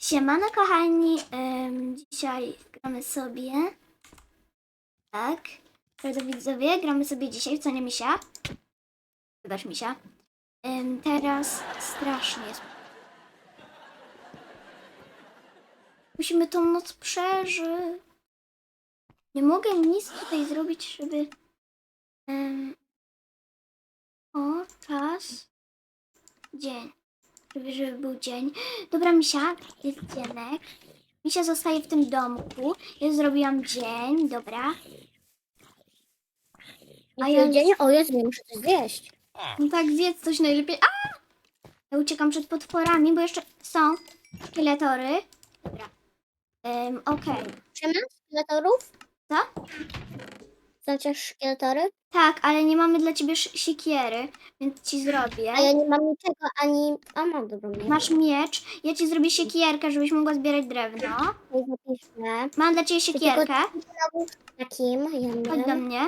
Siemano kochani, Em, dzisiaj gramy sobie, tak, drodzy widzowie, gramy sobie dzisiaj, co nie misia? Wybacz misia. Em, teraz strasznie. Musimy tą noc przeżyć. Nie mogę nic tutaj zrobić, żeby... em, o, czas. Dzień. Żeby, żeby był dzień. Dobra, Misia, jest dzienek. Misia zostaje w tym domku. Ja zrobiłam dzień, dobra. A ja- dzień, o Jezu, nie muszę coś zjeść. No tak, zjedz coś najlepiej. A! Ja uciekam przed potworami, bo jeszcze są szkieletory. Dobra. Um, Okej. Czy mam szkieletorów? Co? Też szkieletory? Tak, ale nie mamy dla ciebie sz- siekiery, więc ci zrobię. A ja nie mam niczego, ani... A mam dobrą mieć. Masz miecz, ja ci zrobię siekierkę, żebyś mogła zbierać drewno. Nie zapiszę. Mam dla ciebie siekierkę. Takim, ja Chodź do mam. mnie.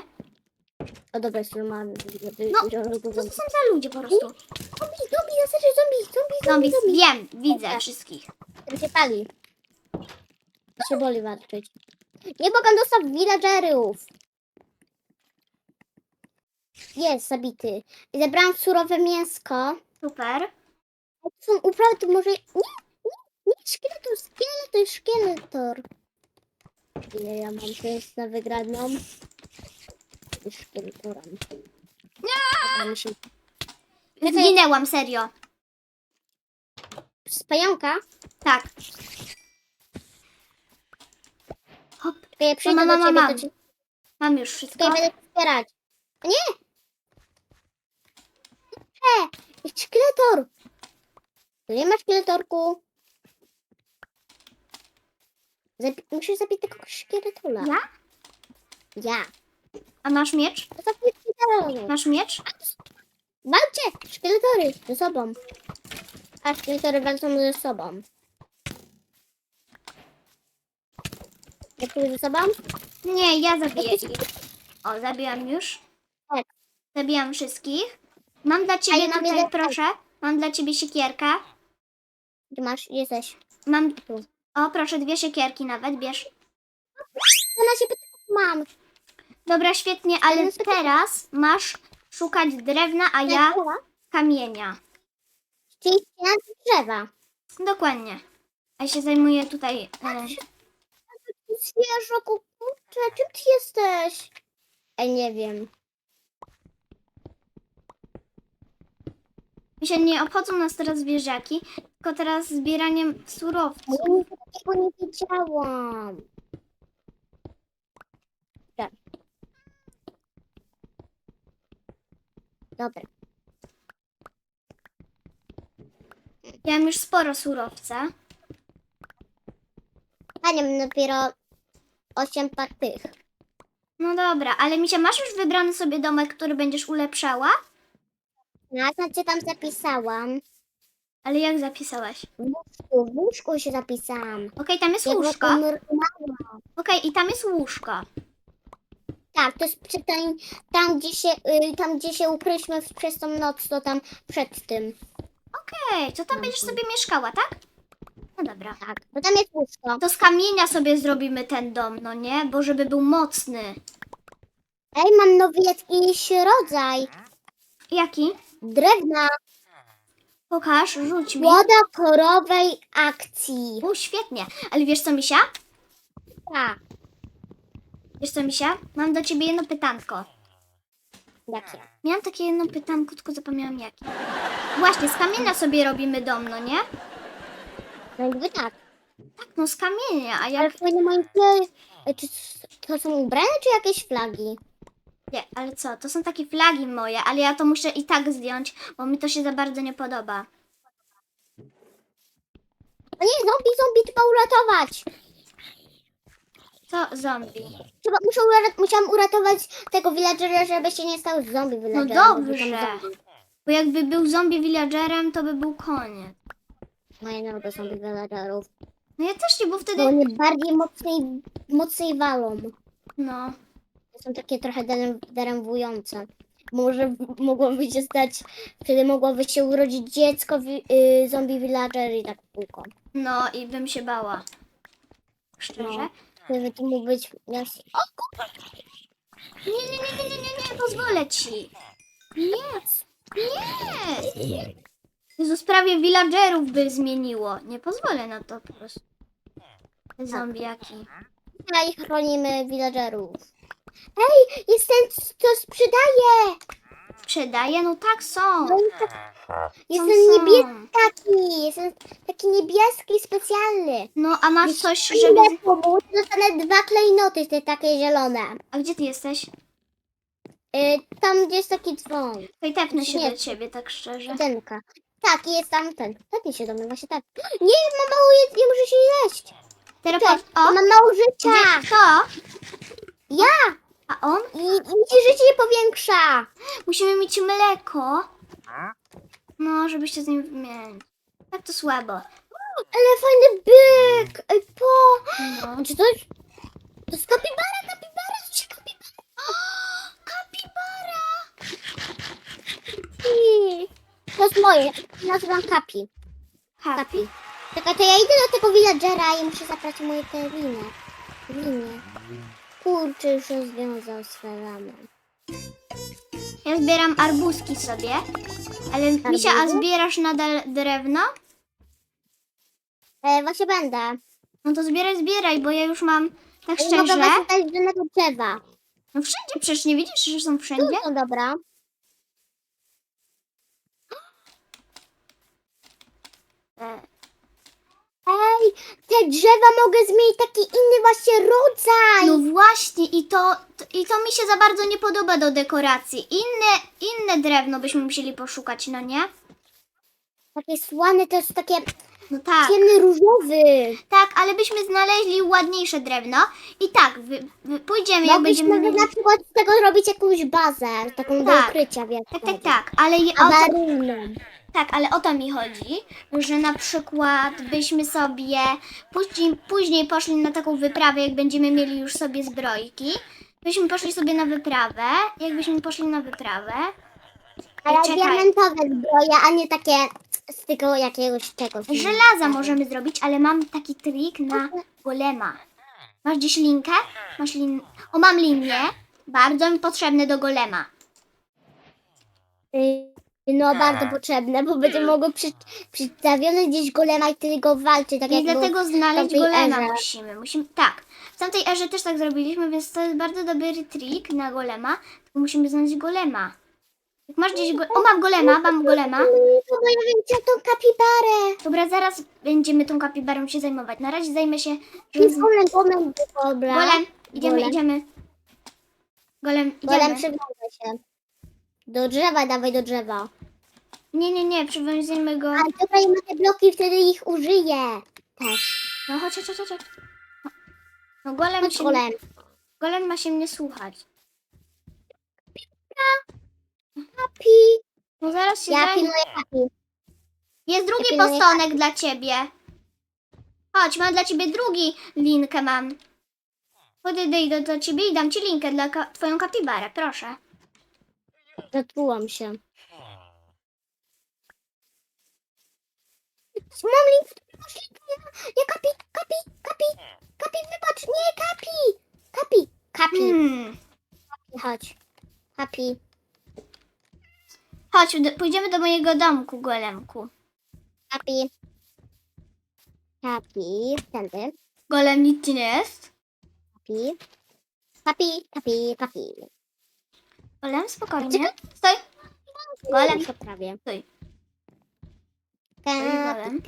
O dobra, jeszcze mam. No, Co to są za ludzie po prostu? Zombie, zombie, na serio, zombie, zombie, Zombie, zombie, zombie. wiem, widzę wszystkich. Się pali. To się boli walczyć. Nie mogę dostać villagerów. Jest zabity. I zebrałam surowe mięsko. Super. To są uprawy, to może... Nie, nie, nie, szkieletor, szkieletor, szkieletor. Ile ja mam pieniędzy na wygraną? Szkieletorem. Nie! Się... Zginęłam, serio. Z pająka? Tak. Hop, Czekaj, ja przyjdę Mama, do ciebie, mama. to ci... mam już wszystko. Czekaj, będę wspierać. Nie! Jest szkieletor! Tu nie ma szkieletorku. Zabi- musisz zabić tego szkieletora. Ja? Ja. A masz miecz? To zabiję szkieletora. Masz miecz? Walcie! Szkieletory ze sobą. A szkieletory walczą ze sobą. Jak ze sobą? Nie, ja zabiję ich. O, zabiłam już. Tak. Zabijam wszystkich. Mam dla ciebie ja mam tutaj, jeden- proszę. Mam dla ciebie siekierkę. Gdzie masz? Jesteś. Mam... Tu. O, proszę, dwie siekierki nawet, bierz. Ona się pyta, mam. Dobra, świetnie, ale teraz masz szukać drewna, a ja kamienia. Czyli ścinać drzewa. Dokładnie. A ja się zajmuję tutaj... E, Zwierzę, kurczę, czym ty jesteś? Ej, nie wiem. Się nie obchodzą nas teraz zwierzaki, tylko teraz zbieraniem surowców. Ja nic takiego nie wiedziałam. Dobra. Dobra. Ja mam już sporo surowca. Ja mam dopiero 8 pak tych. No dobra, ale Misia, masz już wybrany sobie domek, który będziesz ulepszała? Ja znaczy tam zapisałam. Ale jak zapisałaś? W łóżku, w łóżku się zapisałam. Okej, tam jest Jak łóżko. Okej, i tam jest łóżko. Tak, to jest przy tej, tam, gdzie się, y, tam, gdzie się ukryliśmy w- przez tą noc, to tam przed tym. Okej, to tam będziesz sobie mieszkała, tak? No dobra. Tak, bo tam jest łóżko. To z kamienia sobie zrobimy ten dom, no nie? Bo żeby był mocny. Ej, mam nowy jakiś rodzaj. Jaki? Drewna. Pokaż, rzuć mi. Młoda korowej akcji. U, świetnie. Ale wiesz co, Misia? Tak. Wiesz co, Misia? Mam do ciebie jedno pytanko. Jakie? Miałam takie jedno pytanko, tylko zapomniałam jakie. Właśnie, z kamienia sobie robimy dom, no nie? No jakby tak. Tak, no z kamienia, a Ale jak... w moim momencie, czy to są ubrane, czy jakieś flagi? Nie, ale co? To są takie flagi moje, ale ja to muszę i tak zdjąć, bo mi to się za bardzo nie podoba. O nie, zombie, zombie, trzeba uratować. Co zombie? Trzeba, muszę musiałam uratować tego villagera, żeby się nie stał zombie No villagerem. bo tam dobrze. Bo jakby był zombie villagerem, to by był koniec. No ja nie lubię zombie villagerów. No ja też nie, bo Bo wtedy... one bardziej mocniej, mocniej walą. No. Są takie trochę denerwujące. Może mogłoby się stać, wtedy mogłoby się urodzić dziecko wi- y, zombie villager i tak w kółko. No i bym się bała. Szczerze? No. Wtedy to mógł być... jas- O, Nie, nie, nie, nie, nie, nie, nie, pozwolę ci. Nie, nie. Jezus, prawie villagerów by zmieniło. Nie pozwolę na to po prostu. Zombiaki. Tutaj chronimy villagerów. Ej, jest ten, co sprzedaje! Sprzedaje? No tak są. No i tak, jest Są, niebieski taki, jest ten taki niebieski specjalny. No, a masz coś, Żeby żeby... pomóc, dostanę dwa klejnoty, te takie zielone. A gdzie ty jesteś? Y, tam gdzie jest taki dzwon. Tutaj tepnę się Nie. do ciebie, tak szczerze. Jedynka. Tak, jest tam ten. Tepnij się do mnie, właśnie tak. Nie, mam mało nie muszę się jeść. Teraz Cześć, po... O, mam mało życia. gdzie? Kto? Ja! A on? I, i mi się życie nie powiększa. Musimy mieć mleko. No, żebyście z nim wymienić. Tak to słabo. Ale fajny byk. Ej, po. No. Czy to jest... To jest kapibara, kapibara, słyszę kapibara. Kapibara! I- To jest moje, nazywam kapi. Kapi. Kapi. Czekaj, to ja idę do tego villagera i muszę zabrać moje te linie. Linie. Kurczę, już rozwiązał swoje ramy. Ja zbieram arbuzki sobie. Ale Misia, a Arbuzy? zbierasz nadal drewno? E, właśnie będę. No to zbieraj, zbieraj, bo ja już mam tak Mogę szczerze. właśnie dać do jednego drzewa. No wszędzie przecież nie widzisz, że są Tu wszędzie? są dobra. E, Ej, te drzewa mogę zmienić taki inny właśnie rodzaj. No właśnie i to, to, i to mi się za bardzo nie podoba do dekoracji. Inne, inne drewno byśmy musieli poszukać, no nie? Takie słane, to jest takie No tak. ciemny różowy. Tak, ale byśmy znaleźli ładniejsze drewno. I tak, wy, wy, pójdziemy, jak Mogliśmy będziemy mieli... na przykład z tego zrobić jakąś bazę, taką do Tak. ukrycia. Tak, tak, tak, ale Awaryjną. Tak, ale o to mi chodzi, że na przykład byśmy sobie później, później poszli na taką wyprawę, jak będziemy mieli już sobie zbrojki. Byśmy poszli sobie na wyprawę, jakbyśmy poszli na wyprawę. Ale Czekaj. diamentowe zbroje, a nie takie z tego jakiegoś czegoś. Żelaza możemy zrobić, ale mam taki trik na golema. Masz gdzieś linkę? Masz lin... O, mam linię. Bardzo mi potrzebne do golema. Y, No, bardzo potrzebne, bo będzie mogło przy, przedstawione gdzieś golema i wtedy go walczy, tak I jak dlatego znaleźć tamtej golema erze. musimy. musimy. Tak. W tamtej erze też tak zrobiliśmy, więc to jest bardzo dobry trik na golema. Tylko musimy znaleźć golema. Jak masz gdzieś go... O, mam golema, mam golema. To bo ja wiem, gdzie tą kapibarę. Dobra, zaraz będziemy tą kapibarą się zajmować. Na razie zajmę się... Jest Że... golem, golem, dobra. Golem, idziemy, Golem. idziemy. Golem, Golem idziemy. przygląda się. Do drzewa, dawaj do drzewa. Nie, nie, nie, przywiązujemy go. Ale tutaj ma te bloki, wtedy ich użyję. Też. No chodź, chodź, chodź, chodź. No, golem, Chodź się, golem. golem ma się mnie słuchać. Kapi. No zaraz się Ja pilnuję kapi. Jest drugi pilnuję postonek dla ciebie. Chodź, mam dla ciebie drugi linkę mam. Podejdę do, do ciebie i dam ci linkę dla ka- twoją kapibarę, proszę. Zatrułam się. Ja, ja kapi, kapi, kapi, kapi, wybacz, nie, kapi, kapi, kapi, Hmm. chodź, kapi, Chodź, pójdziemy do mojego domku, golemku. kapi, kapi, tędy, Golem nic ci nie jest? kapi, kapi, kapi, kapi. Golem, spokojnie. Stój. Golem. To prawie. Stój. Golem.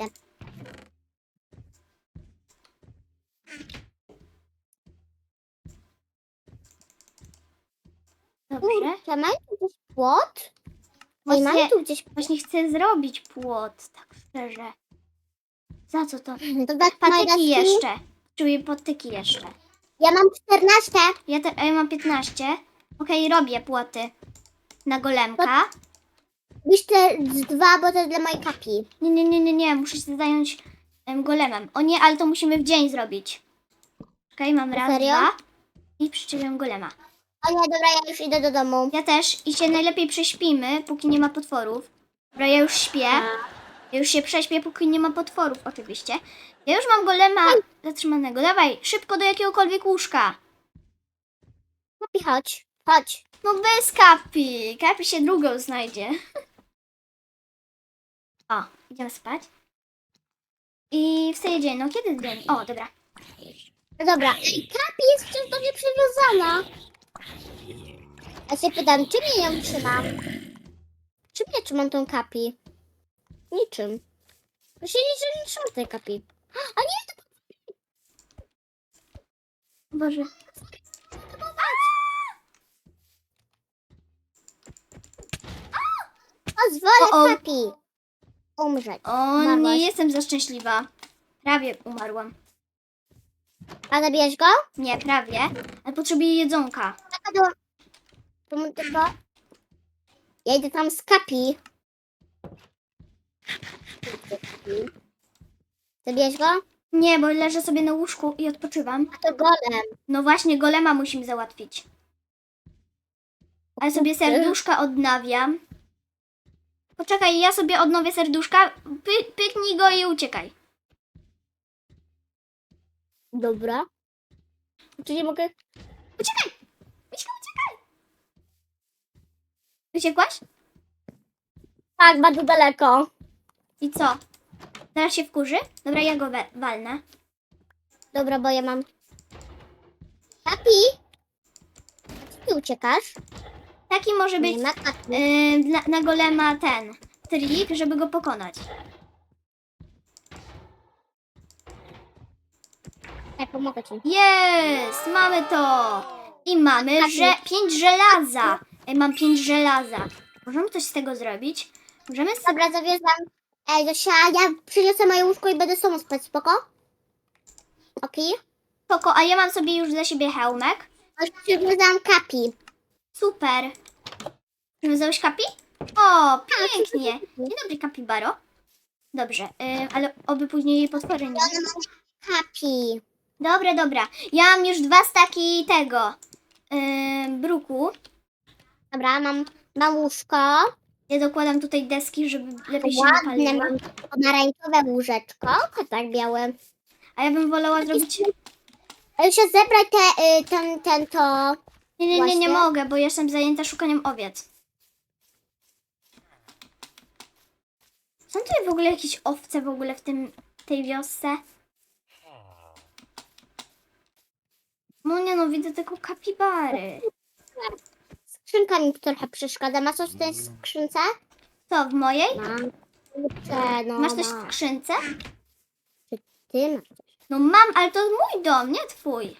Dobrze. Kurczę, mają tu gdzieś płot? Właśnie, mamy tu gdzieś właśnie chcę zrobić płot, tak szczerze. Za co to? Dać moje Patyki jeszcze. Czuję patyki jeszcze. Ja mam 14. Ja, te, a ja mam 15. Okej, robię płoty. Na golemka. Byś te z dwa, bo to jest dla mojej kapi. Nie, nie, nie, nie, nie. Muszę się zająć em, golemem. O nie, ale to musimy w dzień zrobić. Okej, mam raz, Serio? dwa. I przyczepiam golema. O nie, dobra, ja już idę do domu. Ja też i się najlepiej prześpimy, póki nie ma potworów. Dobra, ja już śpię. Ja już się prześpię, póki nie ma potworów, oczywiście. Ja już mam golema zatrzymanego. Dawaj, szybko do jakiegokolwiek łóżka. Kapi, chodź, chodź. No bez kapi. Kapi się drugą znajdzie. O, idziemy spać. I wstaje dzień. No kiedy dzień? O, dobra. No dobra, Ej, Kapi jest wciąż do mnie przywiązana. Ja się pytam, czym ja ją trzymam? Czym ja trzymam tą Kapi? Niczym. To się niczym nie trzyma tej Kapi. A nie, to Boże. Pozwolę O, o. Kapi umrzeć. O, Umarłaś. nie jestem za szczęśliwa. Prawie umarłam. A zabijesz go? Nie, prawie. Ale potrzebuję jedzonka. Taka do... To mu tylko... Ja idę tam z Kapi. Zabijesz go? Nie, bo leżę sobie na łóżku i odpoczywam. A to golem. No właśnie, golema musimy załatwić. Ale sobie serduszka odnawiam. Poczekaj, ja sobie odnowię serduszka. Py, pyknij go i uciekaj. Dobra. Czy nie mogę? Uciekaj! Uciekaj, uciekaj! Uciekłaś? Tak, bardzo daleko. I co? Zaraz się wkurzy? Dobra, ja go walnę. Dobra, bo ja mam... Co ty uciekasz? Taki może być Nie ma yy, dla, na golema ten trik, żeby go pokonać. Tak, pomogę ci. Jest! Mamy to! I mamy Tak, że, pięć żelaza. Ej, mam pięć żelaza. Możemy coś z tego zrobić? Możemy s- Dobra, zawieszam. Ej, Zosia, ja przyniosę moje łóżko i będę sama spać, spoko? Okej? Spoko, a ja mam sobie już dla siebie hełmek. Już przywiązałam kapi. Super. Przywiązałeś kapi? O, pięknie. Dzień dobry, kapibaro. Dobrze, yy, ale oby później jej potwory nie. Kapi. Dobra, dobra. Ja mam już dwa staki tego yy, bruku. Dobra, mam, mam łóżko. Ja dokładam tutaj deski, żeby lepiej się Ładne napaliło. mam pomarańczowe łóżeczko. Tak białe. A ja bym wolała zrobić... A już się zebrać te, y, ten, ten, to... Nie, nie, nie, nie Właśnie. mogę, bo jestem zajęta szukaniem owiec. Są tutaj w ogóle jakieś owce w ogóle w tym, tej wiosce? No nie no, widzę tylko kapibary. Skrzynka mi trochę przeszkadza. Masz coś w tej skrzynce? Co, w mojej? Mam. No Masz coś w mam. skrzynce? Ty masz coś. No mam, ale to mój dom, nie twój.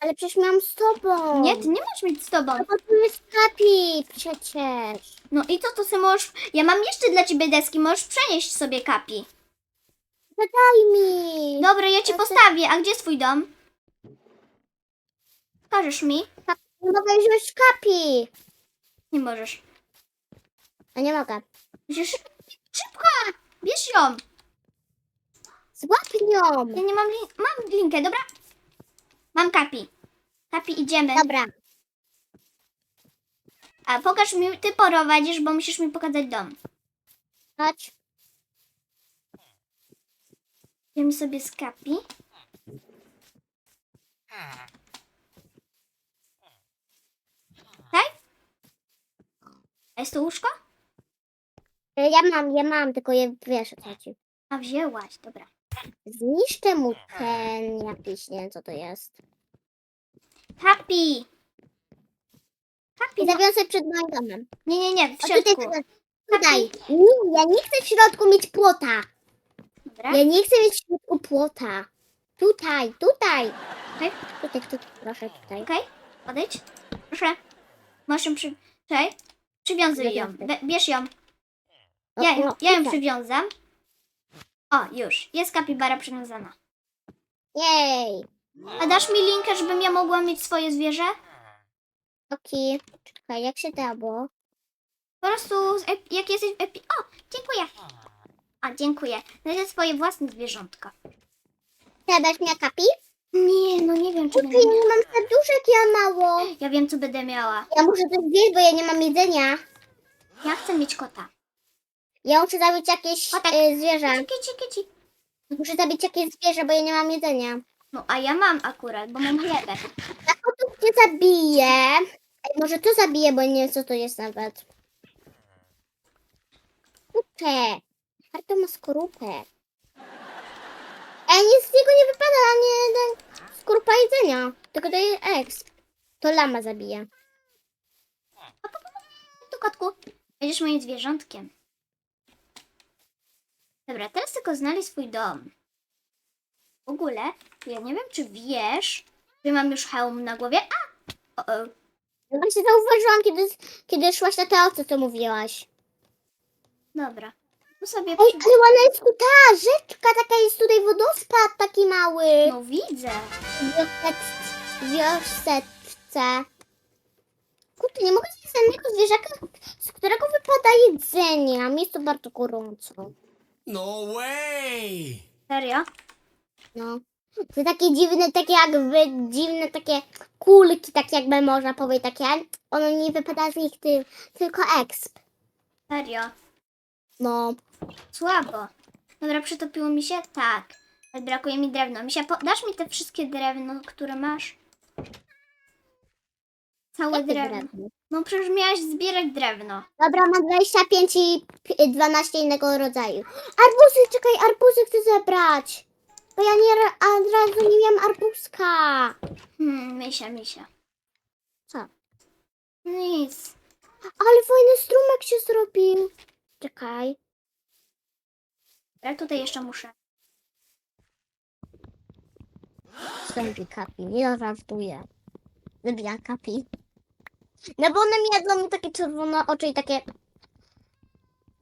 Ale przecież miałam z tobą. Nie, ty nie możesz mieć z tobą. No bo tu jest kapi przecież. No i co, to ty możesz... Ja mam jeszcze dla ciebie deski, możesz przenieść sobie kapi. No daj mi. Dobra, ja ci ty- postawię. A gdzie jest twój dom? Pokażesz mi? Nie mogę wziąć kapi. Nie możesz. A nie mogę. Musisz... Szybko! Bierz ją! Złap ją. Ja nie mam, lin- mam linkę, dobra? Mam kapi. Kapi, idziemy. Dobra. A pokaż mi, ty prowadzisz, bo musisz mi pokazać dom. Chodź. Idziemy sobie z kapi. Tak? A jest to łóżko? Y, Ja mam, ja mam, tylko je wiesz o co chodzi. A wzięłaś, dobra. Zniszczę mu ten jakiś, nie wiem co to jest. Kapi! I zawiążę przed moim domem. Nie, nie, nie, w tutaj, środku. tutaj. Nie, ja nie chcę w środku mieć płota. Dobra. Ja nie chcę mieć w środku płota. Tutaj, tutaj. Okej. Tutaj, tutaj, proszę, tutaj. Okej, odejdź. Proszę. Masz ją przy... Czekaj. Przywiązuj ją. Be- bierz ją. O, Ja, o, ja ją tutaj. przywiązam. O, już. Jest kapibara przywiązana. Jej. A dasz mi linkę, żebym ja mogła mieć swoje zwierzę? Okej. Czekaj, jak się dało? Po prostu, ep- jak jesteś w epi... O, dziękuję. A, dziękuję. Znajdę swoje własne zwierzątka. Chcesz miała kapi? Nie, no nie wiem, czy Kurczę, będę nie mam serduszek, ja mało. Ja wiem, co będę miała. Ja muszę coś zjeść, bo ja nie mam jedzenia. Ja chcę mieć kota. Ja muszę zabić jakieś Kotek. y, zwierzę. Kici, kici, kici. Muszę zabić jakieś zwierzę, bo ja nie mam jedzenia. No, a ja mam akurat, bo mam chlebek. Ja kotów nie zabiję. Może to zabiję, bo nie wiem, co to jest nawet. Kurczę. Warto ma skorupę. Ej, nic z niego nie wypada, ani jeden skorupa jedzenia. Tylko to jest exp. To lama zabije. Tu, kotku. Będziesz moim zwierzątkiem. Dobra, teraz tylko znaleźć swój dom. W ogóle, ja nie wiem, czy wiesz, że mam już hełm na głowie. A! O, o. No właśnie zauważyłam, kiedy, kiedy szłaś na te owce, co mówiłaś. Dobra. Tu sobie Ej, przy... ale ładna jest tu ta rzeczka, taka jest tutaj wodospad taki mały. No widzę. W wioseczce. Kurde, nie mogę znaleźć żadnego zwierzaka, z którego wypada jedzenie. Mi jest to bardzo gorąco. No way! Serio? No. To takie dziwne, takie jakby dziwne takie kulki, tak jakby można powiedzieć, takie, one nie wypada z nich ty, tylko exp. Serio? No. Słabo. Dobra, przytopiło mi się? Tak. Ale brakuje mi drewno. Misia, po... dasz mi te wszystkie drewno, które masz? Całe Jakie drewno. drewno? No przecież miałaś zbierać drewno. Dobra, mam 25 i pi- 12 innego rodzaju. Arbuzy, czekaj, arbuzy chcę zebrać. Bo ja nie, ra- od razu nie miałam arbuzka. Hmm, misia, misia. Co? Nic. Ale fajny strumek się zrobił. Czekaj. Ja tutaj jeszcze muszę. Zrobi kapi, nie żartuję. Zabija kapi. No bo one mi jedzą takie czerwone oczy i takie...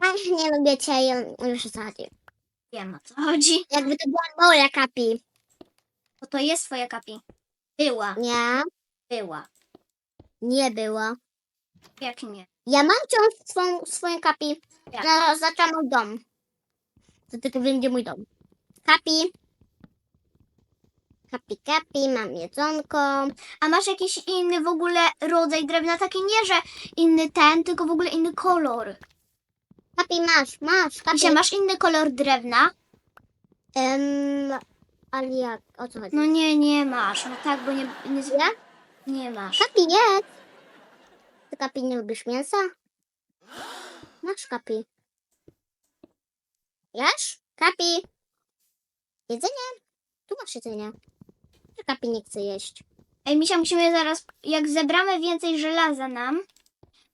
Ach, nie lubię cię, ja już chodzi. Wiem o co chodzi. Jakby to była moja kapi. Bo to jest twoja kapi. Była, Nie, była. nie było. Jak nie? Ja mam wciąż swą, swoją kapi. Zaczęłam mój dom. To tylko wiem, gdzie mój dom. Kapi. Kapi, kapi, mam jedzonko. A masz jakiś inny w ogóle rodzaj drewna? Taki nie, że inny ten, tylko w ogóle inny kolor. Kapi masz, masz, kapi. Misia, masz inny kolor drewna? Em, ale jak, o co chodzi? No nie, nie masz. No tak, bo nie, nie, Ja? nie masz. Kapi jest. Ty kapi nie lubisz mięsa? Masz kapi. Jesz? Kapi. Jedzenie? Tu masz jedzenie. Kapi nie chce jeść? Ej, Misia, musimy zaraz, jak zebramy więcej żelaza nam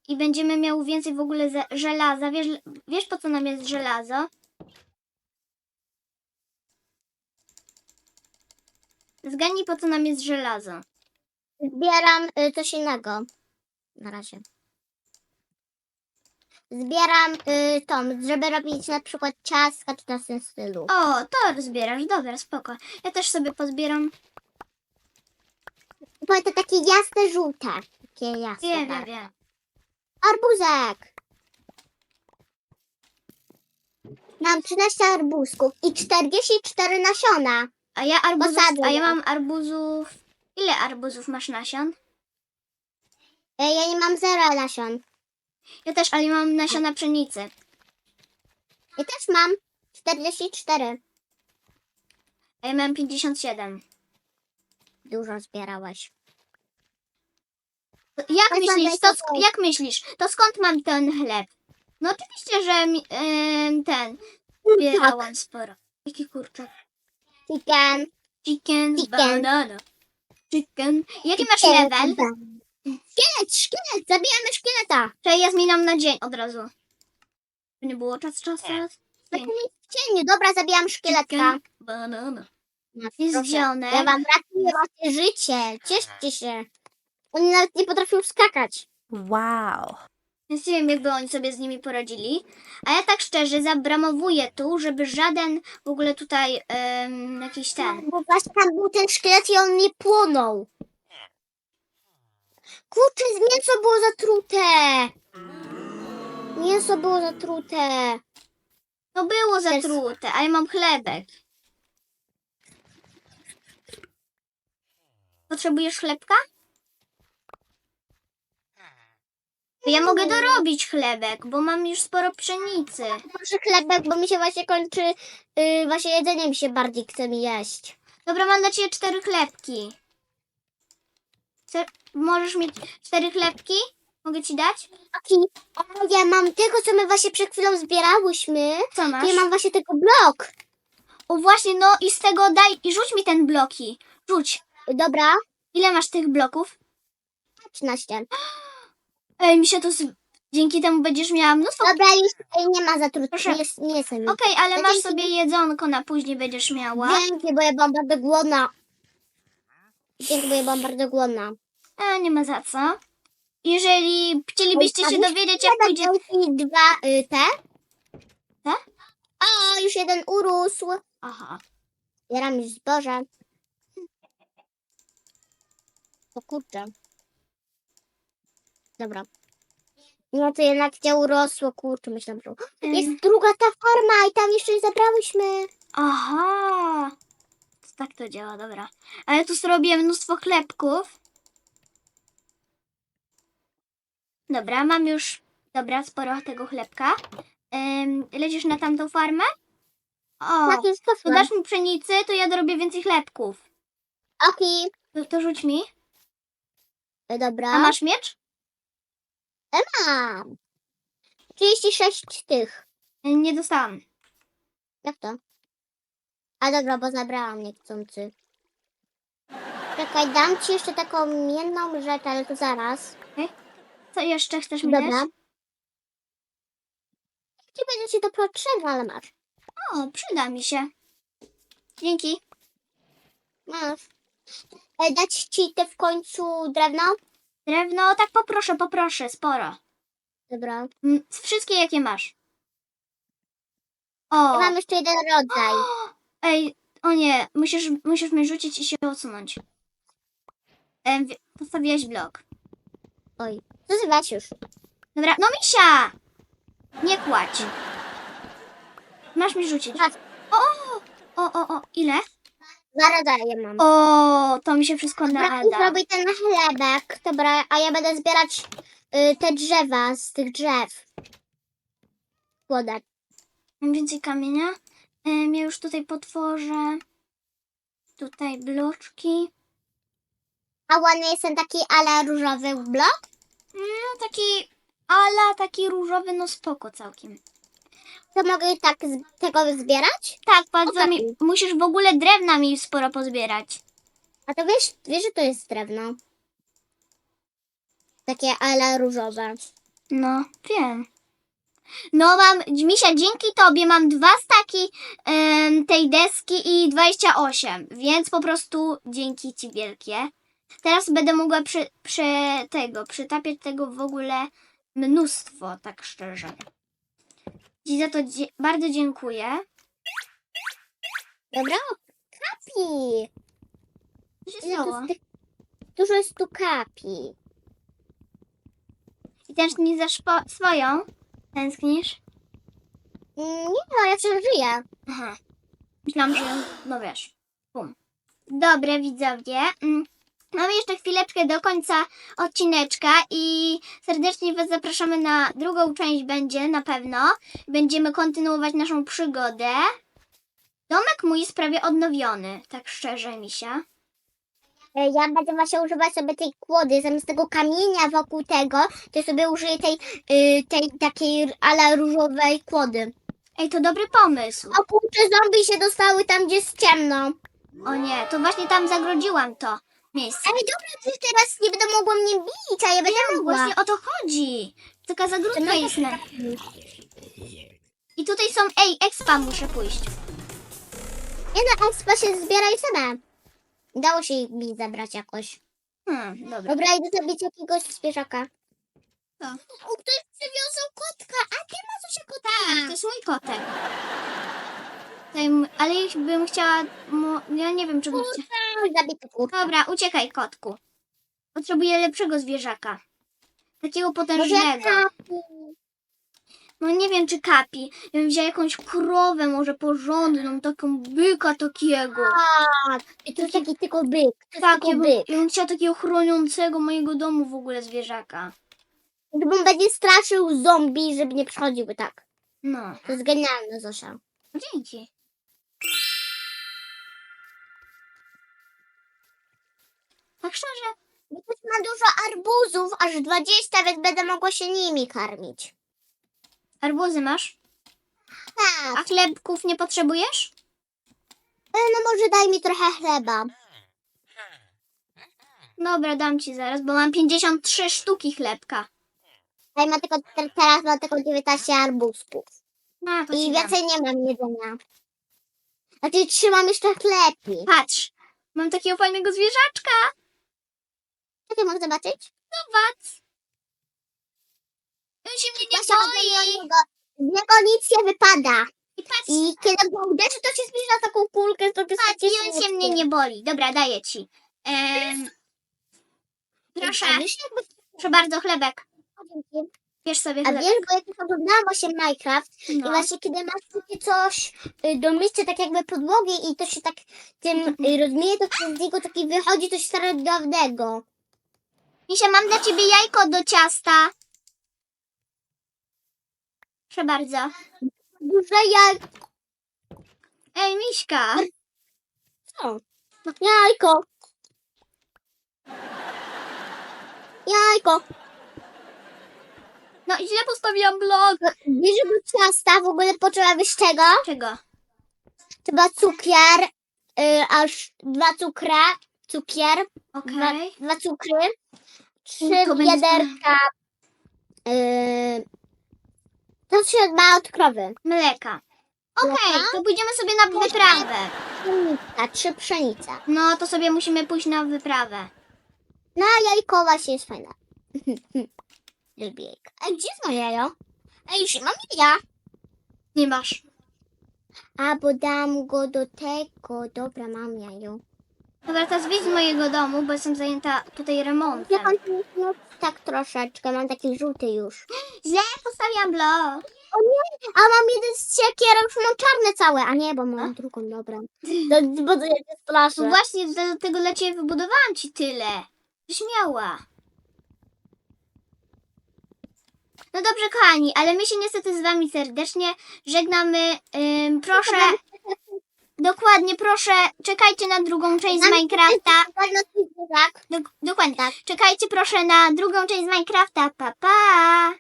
i będziemy miał więcej w ogóle żelaza, wiesz, wiesz po co nam jest żelazo? Zgadnij po co nam jest żelazo. Zbieram y, coś innego. Na razie. Zbieram y, tą, żeby robić na przykład ciastka czy coś w tym stylu. O, to zbierasz, dobra, spoko. Ja też sobie pozbieram. Bo to takie jasne, żółte. Takie jasne. Wiem, wiem, tak. wiem. Arbuzek. Mam 13 arbuzków i 44 nasiona. A ja arbuzów, Posadzę a ja je. mam arbuzów... Ile arbuzów masz nasion? E, Ja nie mam zero nasion. Ja też, ale ja mam nasiona pszenicy. I też mam 44. A ja mam 57. Dużo zbierałaś. Jak To myślisz, to, sk- jak myślisz, to skąd mam ten chleb? No oczywiście, że mi, em, ten, zbierałam sporo. Jaki kurczak? Chicken. Chicken, Chicken. banana. Chicken. Jaki masz level? Szkielet, szkielet, zabijamy szkieleta. Czy ja zmieniam na dzień od razu? To nie było czas, czas, czas? Tak mi w cieniu. Dobra, zabijam szkieletka. Chicken, banana. No, Jest proszę. zdzione. Ja wam ratuję wasze życie. Cieszcie się. Oni nawet nie potrafią skakać. Wow. Więc nie wiem, jakby oni sobie z nimi poradzili. A ja tak szczerze zabramowuję tu, żeby żaden w ogóle tutaj em, jakiś ten. Bo właśnie tam był ten szkielet i on nie płonął. Kurczę, mięso było zatrute. Mięso było zatrute. No było zatrute, a ja mam chlebek. potrzebujesz chlebka? To ja mogę dorobić chlebek, bo mam już sporo pszenicy. Może chlebek, bo mi się właśnie kończy, yy, właśnie jedzenie mi się bardziej chce mi jeść. Dobra, mam dla ciebie cztery chlebki. Chce, możesz mieć cztery chlebki? Mogę ci dać? Taki, o, ja mam tego, co my właśnie przed chwilą zbierałyśmy. Co masz? Ja mam właśnie tego blok. O właśnie, no i z tego daj i rzuć mi ten bloki. Rzuć. Dobra, Ile masz tych bloków? 13. Ej, mi się to... Z... Dzięki temu będziesz miała mnóstwo... Dobra, już nie ma zatrudnienia. Proszę. Nie, jest- nie jestem. Okej, ale masz sobie jedzonko na później będziesz miała. Dzięki, bo ja byłam bardzo głodna. Dzięki, bo ja byłam bardzo głodna. A, nie ma za co. Jeżeli chcielibyście się dowiedzieć, jak pójdzie... I dwa y, te. Te? O, już jeden urósł. Aha. Zbieram już zboże. O kurczę. Dobra. No to jednak nie urosło, kurczę, myślałam, że... Jest druga ta farma i tam jeszcze nie zabrałyśmy. Aha. To tak to działa, dobra. Ale tu zrobię mnóstwo chlebków. Dobra, mam już, dobra, sporo tego chlebka. Ym, lecisz na tamtą farmę? O, Tak, to dasz mi pszenicy, to ja dorobię więcej chlebków. Okej. To, to rzuć mi. E, Dobra. A masz miecz? Mam. 36 tych. Nie dostałam. Jak to? A dobra, bo zabrałam niechcący. Czekaj, dam ci jeszcze taką jedną rzecz, ale to zaraz. Co jeszcze chcesz mi Dobra. dać? Nie będzie ci to potrzebne, ale masz. O, przyda mi się. Dzięki. Masz. E, dać ci te w końcu drewno? Drewno, tak poproszę, poproszę, sporo. Dobra. Mm, Wszystkie jakie masz. O, Ja mam jeszcze jeden rodzaj. ej, o nie, musisz, musisz mnie rzucić i się odsunąć. Em, wi- Postawiłaś blok. Oj. Zazywać już. Dobra, no misia! Nie kładź. Masz mi rzucić. O, o, o, o, ile? Dwa rodzaje mam. O, to mi się wszystko Dobra, nada. zrobię ten chlebek. Dobra, a ja będę zbierać y, te drzewa z tych drzew. Wodę. Mam więcej kamienia. Em, ja już tutaj potworzę. Tutaj bloczki. A ładny jest ten taki ala różowy blok? No taki, ala taki różowy, no spoko całkiem. To mogę tak z tego zbierać? Tak, bardzo mi, musisz w ogóle drewna mi sporo pozbierać. A to wiesz, wiesz, że to jest drewno? Takie ala różowe. No, wiem. No mam, Misia, dzięki tobie mam dwa staki em, tej deski i 28, więc po prostu dzięki ci wielkie. Teraz będę mogła przy, przy tego, przytapiać tego w ogóle mnóstwo, tak szczerze. Ci za to dzie- bardzo dziękuję. Dobra? Kapi! Co się Ile tu stało? Dużo jest tu kapi. I tęsknisz za szpo- swoją? Tęsknisz? Mm, Nie no, ja przeżyję. Aha. Myślałam, że no wiesz. Bum. Dobre widzowie. Mm, Mamy jeszcze chwileczkę do końca odcineczka i serdecznie Was zapraszamy na drugą część będzie na pewno. Będziemy kontynuować naszą przygodę. Domek mój jest prawie odnowiony, tak szczerze, Misia. E, Ja będę właśnie używać sobie tej kłody, zamiast tego kamienia wokół tego, to sobie użyję tej, y, tej takiej ala różowej kłody. Ej, to dobry pomysł. O kurczę, zombie się dostały tam, gdzie jest ciemno. O nie, to właśnie tam zagrodziłam to miejsce. Ale dobra, przecież teraz nie będę mogła mnie bić, a ja będę mogła. Właśnie o to chodzi. Taka zagródka jest na... I tutaj są... Ej, expa muszę pójść. Nie no, expa się zbierają same. Dało się mi zabrać jakoś. Hmm, dobra. Dobra, idę zabić jakiegoś zwierzaka. Co? O, ktoś przywiązał kotka, a ty ma coś kotka. Tak, to jest mój kotek. Ale ich bym chciała... Mu... Ja nie wiem, czy bym chciała... Zabity. Dobra, uciekaj, kotku. Potrzebuję lepszego zwierzaka. Takiego Może potężnego. No nie wiem, czy kapi. Ja bym wzięła jakąś krowę, może porządną, taką byka takiego. Tak, i to jest taki tylko byk. To jest Tak, ja tylko bym, byk. ja bym chciała takiego chroniącego mojego domu w ogóle zwierzaka. Gdybym będzie straszył zombie, żeby nie przychodziły tak. No, To jest genialne, Zosia. dzięki. Tak szczerze, Bo też ma dużo arbuzów, aż 20, więc będę mogła się nimi karmić. arbuzy masz? Tak, A chlebków nie potrzebujesz? e, no może daj mi trochę chleba. Dobra, dam ci zaraz, bo mam 53 sztuki chlebka. Daj ma tylko, te- teraz mam tylko 19 arbuzków. No, to I ci dam. więcej nie mam jedzenia. Znaczy trzymam jeszcze chleb. Patrz, mam takiego fajnego zwierzaczka. Co ty mogę zobaczyć? Zobacz. On się mnie nie Zosia, boi. z niego, z niego nic nie wypada. I patrz, I kiedy go uderzy, to się zbliża na taką kulkę, to patrz, i on się mnie nie boli. Dobra, daję ci. Em, proszę, A proszę bardzo, chlebek. Bierz sobie A chleb. wiesz, bo jak oglądałam właśnie Minecraft i No. właśnie kiedy masz takie coś y, do mycia tak jakby podłogi i to się tak tym y, rozmieje, to z niego taki wychodzi coś starodawnego. Misia, mam dla ciebie jajko do ciasta. Proszę bardzo. Duże jak... Ej, Miśka. Co? Jajko. Jajko. No i źle postawiłam blok. Wiesz, że do ciasta w ogóle potrzeba czego? Czego? Trzeba cukier, y, aż dwa cukre, cukier, Okej. dwa, dwa cukry, trzy To będzie wiaderka. Y, to się ma od krowy. Mleka. Okej, Mleka? to pójdziemy sobie na wyprawę. Pszenica, trzy pszenice. No, to sobie musimy pójść na wyprawę. No, jajko właśnie jest fajne. Lubię jajko. Ej, gdzie jest moje jajo? Ej, już mam jaja. Nie masz. A, bo dam go do tego. Dobra, mam jajo. Dobra, teraz wyjdź z mojego domu, bo jestem zajęta tutaj Ja remontem. mam no, tak troszeczkę, mam taki żółty już. Źle postawiłam blok. O nie, a mam jeden z siekier, a już mam czarne całe. A nie, bo mam drugą, dobra. Do, bo to ja się No właśnie, do tego dla ciebie wybudowałam ci tyle. Byś miała. No dobrze, kochani, ale my się niestety z wami serdecznie żegnamy. Ym, proszę, dokładnie, proszę, czekajcie na drugą część z Minecrafta. tak. Dok- dokładnie, czekajcie proszę na drugą część z Minecrafta. Pa, pa!